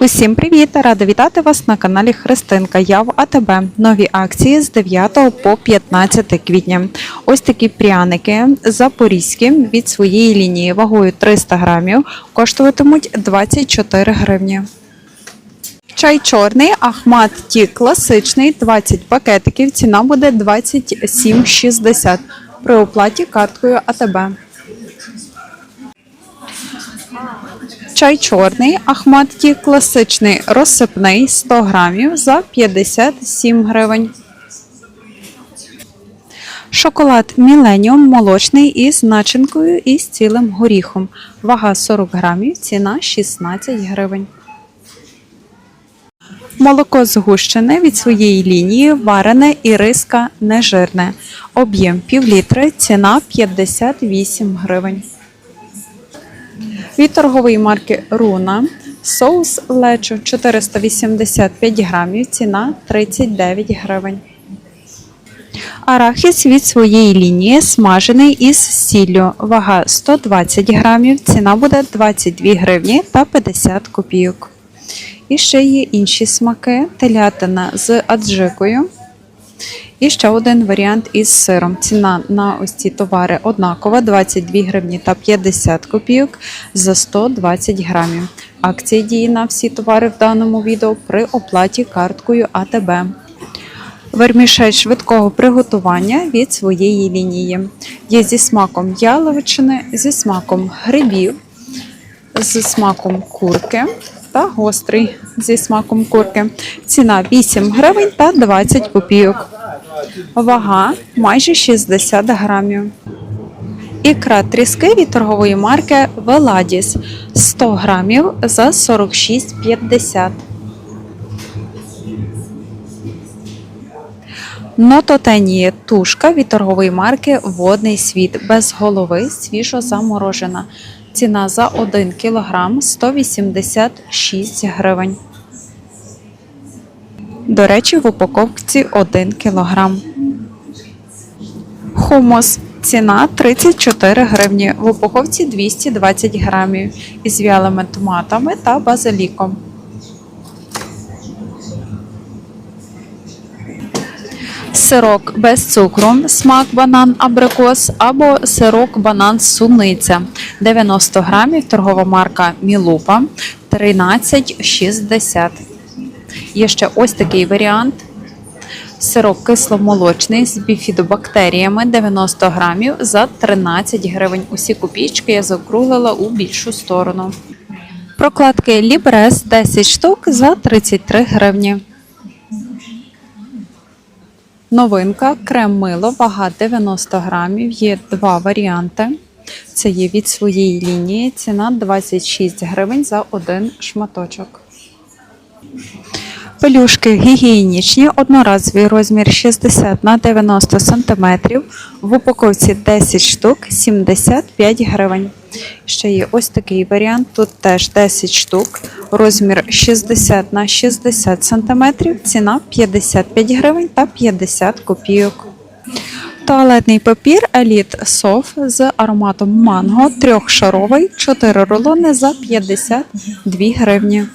Усім привіт! Рада вітати вас на каналі Христинка. Я в АТБ. Нові акції з 9 по 15 квітня. Ось такі пряники запорізькі від своєї лінії вагою 300 грамів коштуватимуть 24 гривні. Чай чорний, Ахмат Ті класичний, 20 пакетиків. Ціна буде 27,60 при оплаті карткою АТБ. Чай чорний, Ахмат Ті класичний розсипний 100 грамів за 57 гривень. Шоколад Міленіум молочний із начинкою і з цілим горіхом. Вага 40 грамів, ціна 16 гривень. Молоко згущене від своєї лінії, варене і риска нежирне. Об'єм пів літри, ціна 58 гривень. Від торгової марки Руна соус лечо 485 грамів, ціна 39 гривень. Арахіс від своєї лінії смажений із сіллю. Вага 120 грамів, ціна буде 22 гривні та 50 копійок. І ще є інші смаки: телятина з аджикою. І ще один варіант із сиром. Ціна на ось ці товари однакова 22 гривні та 50 копійок за 120 грамів. Акція діє на всі товари в даному відео при оплаті карткою АТБ. Вермішель швидкого приготування від своєї лінії. Є зі смаком яловичини, зі смаком грибів, зі смаком курки та гострий зі смаком курки. Ціна 8 гривень та 20 копійок. Вага майже 60 грамів. Ікра тріски від торгової марки Веладіс 100 грамів за 46,50. Нототенії тушка від торгової марки Водний світ без голови свіжо заморожена. Ціна за 1 кг 186 гривень. До речі, в упаковці 1 кг. Хумус. Ціна 34 гривні. В упаковці 220 грамів із вялими томатами та базиліком. Сирок без цукру, смак банан абрикос або сирок банан суниця. 90 грамів, торгова марка Мілупа 13,60. Є ще ось такий варіант. Сирок кисломолочний з біфідобактеріями 90 грамів за 13 гривень. Усі копійки я заокруглила у більшу сторону. Прокладки Лібрес 10 штук за 33 гривні. Новинка крем мило, вага 90 грамів. Є два варіанти. Це є від своєї лінії. Ціна 26 гривень за один шматочок. Пелюшки гігієнічні, одноразовий розмір 60 на 90 см. В упаковці 10 штук 75 гривень. Ще є ось такий варіант. Тут теж 10 штук, розмір 60 на 60 см, ціна 55 гривень та 50 копійок. Туалетний папір Elite Soft з ароматом манго, трьохшаровий, 4 рулони за 52 гривні.